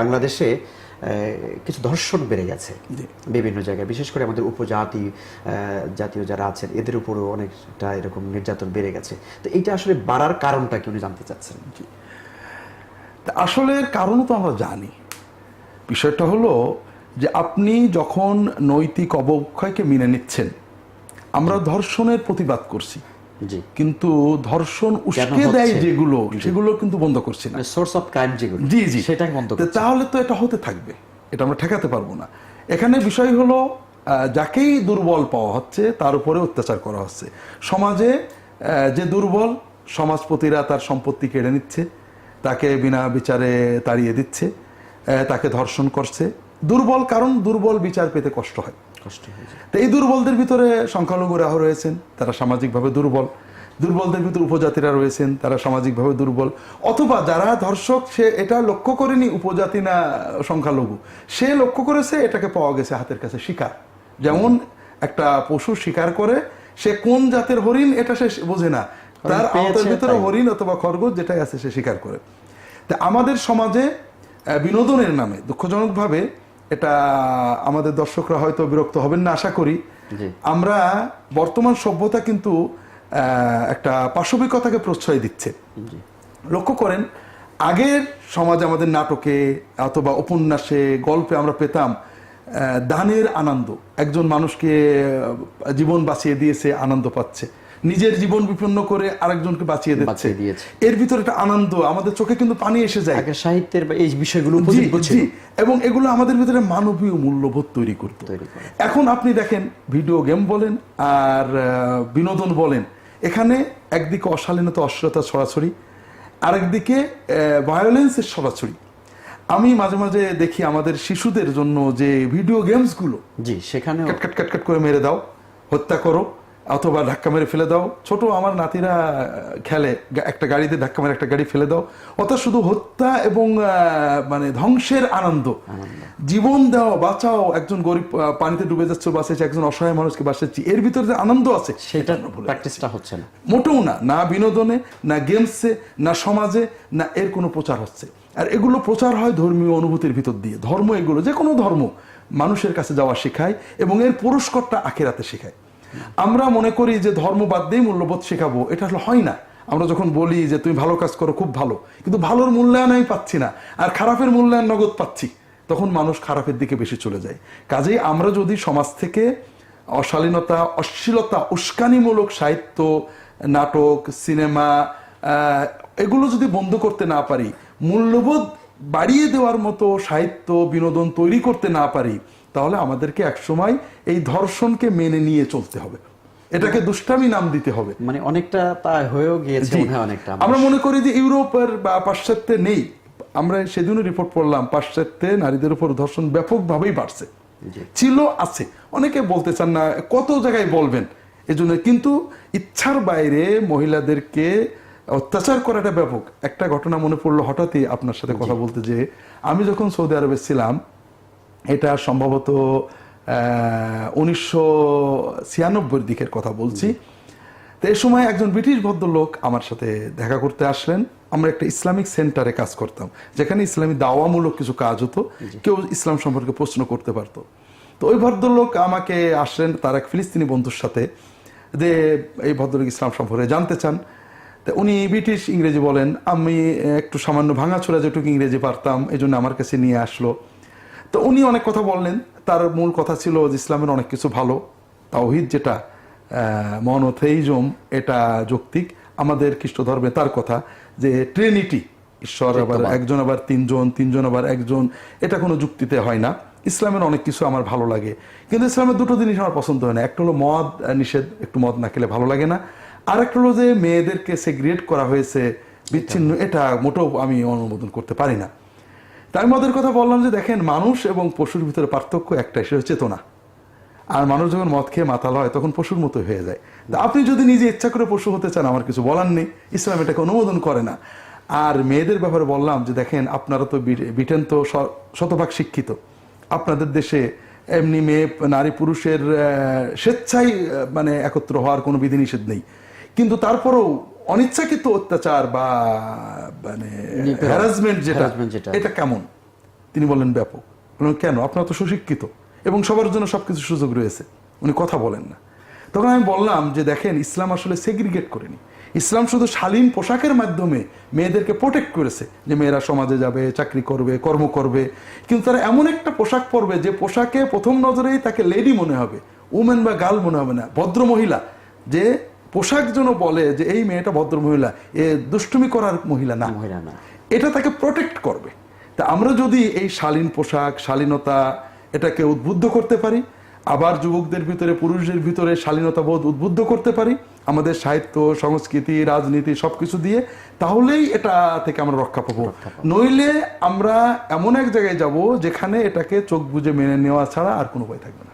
বাংলাদেশে কিছু ধর্ষণ বেড়ে গেছে বিভিন্ন জায়গায়। বিশেষ করে আমাদের উপজাতি জাতীয় যারা আছেন এদের উপরও অনেকটা এরকম নির্যাতন বেড়ে গেছে। তো এইটা আসলে বাড়ার কারণটা কি উনি জানতে চাচ্ছেন? আসলে এর কারণও তো আমরা জানি। বিষয়টা হলো যে আপনি যখন নৈতিক অবক্ষয়কে মেনে নিচ্ছেন আমরা ধর্ষণের প্রতিবাদ করছি। কিন্তু ধর্ষণ উস্কে দেয় যেগুলো সেগুলো কিন্তু বন্ধ করছে না। সোর্স অফ ক্রাইম যেগুলো। জি জি। সেটাই বন্ধ। তাহলে তো এটা হতে থাকবে। এটা আমরা ঠেকাতে পারব না। এখানে বিষয় হলো যাকেই দুর্বল পাওয়া হচ্ছে তার উপরে অত্যাচার করা হচ্ছে। সমাজে যে দুর্বল সমাজপতিরা তার সম্পত্তি কেড়ে নিচ্ছে তাকে বিনা বিচারে তাড়িয়ে দিচ্ছে তাকে ধর্ষণ করছে। দুর্বল কারণ দুর্বল বিচার পেতে কষ্ট হয়। কষ্ট হয়ে যায়। তো এই দুর্বলদের ভিতরে সংখ্যালঘুরাও রয়েছেন তারা সামাজিকভাবে দুর্বল। দুর্বলদের ভিতরে উপজাতিরা রয়েছেন তারা সামাজিকভাবে দুর্বল। অথবা যারা ধর্ষক সে এটা লক্ষ্য করেনি উপজাতি না সংখ্যালঘু। সে লক্ষ্য করেছে এটাকে পাওয়া গেছে হাতের কাছে শিকার। যেমন একটা পশু শিকার করে সে কোন জাতের হরিণ এটা সে বোঝে না। তার আওতার ভিতরে হরিণ অথবা খরগোশ যেটাই আছে সে শিকার করে। তা আমাদের সমাজে বিনোদনের নামে দুঃখজনকভাবে এটা আমাদের দর্শকরা হয়তো বিরক্ত হবেন না আশা করি। আমরা বর্তমান সভ্যতা কিন্তু একটা পাশবিকতাকে প্রশ্রয় দিচ্ছে। লক্ষ্য করেন আগের সমাজ আমাদের নাটকে অথবা উপন্যাসে গল্পে আমরা পেতাম দানের আনন্দ। একজন মানুষকে জীবন বাঁচিয়ে দিয়েছে আনন্দ পাচ্ছে। নিজের জীবন বিপন্ন করে আরেকজনকে বাঁচিয়ে দিচ্ছে। এর ভিতরে একটা আনন্দ আমাদের চোখে কিন্তু পানি এসে যায়। সাহিত্যের বা এই বিষয়গুলো। এবং এগুলো আমাদের ভিতরে মানবীয় মূল্যবোধ তৈরি করতে। এখন আপনি দেখেন ভিডিও গেম বলেন আর বিনোদন বলেন এখানে একদিকে অশালীনতা অশ্লীলতা ছড়াছড়ি আরেকদিকে ভায়োলেন্সের ছড়াছড়ি। আমি মাঝে মাঝে দেখি আমাদের শিশুদের জন্য যে ভিডিও গেমসগুলো জি সেখানে কাট কাট কাট কাট করে মেরে দাও হত্যা করো অথবা ধাক্কা মেরে ফেলে দাও। ছোট আমার নাতিরা খেলে একটা গাড়িতে ধাক্কা মেরে একটা গাড়ি ফেলে দাও। অর্থাৎ শুধু হত্যা এবং মানে ধ্বংসের আনন্দ। জীবন দেওয়া বাঁচাও একজন গরিব পানিতে ডুবে যাচ্ছে বাঁচাচ্ছি একজন অসহায় মানুষকে বাঁচাচ্ছি এর ভিতরে যে আনন্দ আছে সেটা প্র্যাকটিসটা হচ্ছে না। মোটেও না না বিনোদনে না গেমসে না সমাজে না এর কোনো প্রচার হচ্ছে। আর এগুলো প্রচার হয় ধর্মীয় অনুভূতির ভিতর দিয়ে। ধর্ম এগুলো যে কোনো ধর্ম মানুষের কাছে যাওয়া শেখায় এবং এর পুরস্কারটা আখেরাতে শেখায়। আমরা মনে করি যে ধর্ম বাদ দিয়ে মূল্যবোধ শেখাবো, এটা আসলে হয় না। আমরা যখন বলি যে তুমি ভালো কাজ করো, খুব ভালো, কিন্তু ভালোর মূল্যায়ন আমি পাচ্ছি না, আর খারাপের মূল্যায়ন নগদ পাচ্ছি, তখন মানুষ খারাপের দিকে বেশি চলে যায়। কাজেই আমরা যদি সমাজ থেকে অশালীনতা, অশ্লীলতা, উস্কানিমূলক সাহিত্য, নাটক, সিনেমা এগুলো যদি বন্ধ করতে না পারি, মূল্যবোধ বাড়িয়ে দেওয়ার মতো সাহিত্য, বিনোদন তৈরি করতে না পারি তাহলে আমাদেরকে একসময় এই ধর্ষণকে মেনে নিয়ে চলতে হবে। এটাকে দুষ্টামি নাম দিতে হবে। মানে অনেকটা তা হয়েও গিয়েছে হয় অনেকটা। আমরা মনে করি যে ইউরোপের বা পাশ্চাত্যে নেই। আমরা সেদিনও রিপোর্ট পড়লাম পাশ্চাত্যে নারীদের উপর ধর্ষণ ব্যাপকভাবেই বাড়ছে। ছিল আছে। অনেকে বলতে চান না কত জায়গায় বলবেন? এজন্য কিন্তু ইচ্ছার বাইরে মহিলাদেরকে অত্যাচার করাটা ব্যাপক। একটা ঘটনা মনে পড়ল হঠাৎই আপনার সাথে কথা বলতে যে আমি যখন সৌদি আরবে ছিলাম এটা সম্ভবত উনিশশো ছিয়ানব্বই দিকের কথা বলছি। তো এ সময় একজন ব্রিটিশ ভদ্রলোক আমার সাথে দেখা করতে আসলেন। আমরা একটা ইসলামিক সেন্টারে কাজ করতাম যেখানে ইসলামী দাওয়ামূলক কিছু কাজ হতো। কেউ ইসলাম সম্পর্কে প্রশ্ন করতে পারতো। তো ওই ভদ্রলোক আমাকে আসলেন তার এক ফিলিস্তিনি বন্ধুর সাথে যে এই ভদ্রলোক ইসলাম সম্পর্কে জানতে চান। তো উনি ব্রিটিশ ইংরেজি বলেন আমি একটু সামান্য ভাঙাচোরা যেটুকু ইংরেজি পারতাম এই জন্য আমার কাছে নিয়ে আসলো। তো উনি অনেক কথা বললেন। তার মূল কথা ছিল যে ইসলামের অনেক কিছু ভালো। তাওহিদ যেটা মনোথেইজম এটা যৌক্তিক। আমাদের খ্রিস্ট ধর্মে তার কথা যে ট্রিনিটি ঈশ্বর আবার একজন আবার তিনজন তিনজন আবার একজন এটা কোনো যুক্তিতে হয় না। ইসলামের অনেক কিছু আমার ভালো লাগে। কিন্তু ইসলামের দুটো জিনিস আমার পছন্দ হয় না। একটা হলো মদ নিষেধ একটু মদ না খেলে ভালো লাগে না। আর একটা হলো যে মেয়েদেরকে সেগ্রিয়েট করা হয়েছে বিচ্ছিন্ন এটা মোটেও আমি অনুমোদন করতে পারি না। আমি ওদের কথা বললাম যে দেখেন, মানুষ এবং পশুর ভিতরে পার্থক্য একটাই, সেটা চেতনা। আর মানুষ যখন মদ খেয়ে মাতাল হয়, তখন পশুর মতো হয়ে যায়। আপনি যদি নিজে ইচ্ছা করে পশু হতে চান, আমার কিছু বলার নেই। ইসলাম এটাকে অনুমোদন করে না। আর মেয়েদের ব্যাপারে বললাম যে দেখেন, আপনারা তো ব্রিট- ব্রিটেন তো শতভাগ শিক্ষিত। আপনাদের দেশে এমনি মেয়ে, নারী, পুরুষের স্বেচ্ছায় মানে একত্র হওয়ার কোনো বিধিনিষেধ নেই। কিন্তু তারপরেও অনিচ্ছাকৃত অত্যাচার বা মানে হ্যারাসমেন্ট যেটা এটা কেমন? তিনি বলেন ব্যাপক। কেন? আপনার তো সুশিক্ষিত এবং সবার জন্য সবকিছু সুযোগ রয়েছে। উনি কথা বলেন না। তখন আমি বললাম যে দেখেন ইসলাম আসলে সেগ্রিগেট করেনি। ইসলাম শুধু শালীন পোশাকের মাধ্যমে মেয়েদেরকে প্রোটেক্ট করেছে যে মেয়েরা সমাজে যাবে চাকরি করবে কর্ম করবে। কিন্তু তারা এমন একটা পোশাক পরবে যে পোশাকে প্রথম নজরেই তাকে লেডি মনে হবে উমেন বা গার্ল মনে হবে না ভদ্র মহিলা যে পোশাক যেন বলে যে এই মেয়েটা ভদ্র মহিলা এ দুষ্টুমি করার মহিলা না। মহিলা না। এটা তাকে প্রোটেক্ট করবে। তা আমরা যদি এই শালীন পোশাক শালীনতা এটাকে উদ্বুদ্ধ করতে পারি আবার যুবকদের ভিতরে পুরুষদের ভিতরে শালীনতা বোধ উদ্বুদ্ধ করতে পারি আমাদের সাহিত্য সংস্কৃতি রাজনীতি সবকিছু দিয়ে তাহলেই এটা থেকে আমরা রক্ষা পাবো। নইলে আমরা এমন এক জায়গায় যাব যেখানে এটাকে চোখ বুজে মেনে নেওয়া ছাড়া আর কোনো উপায় থাকবে না।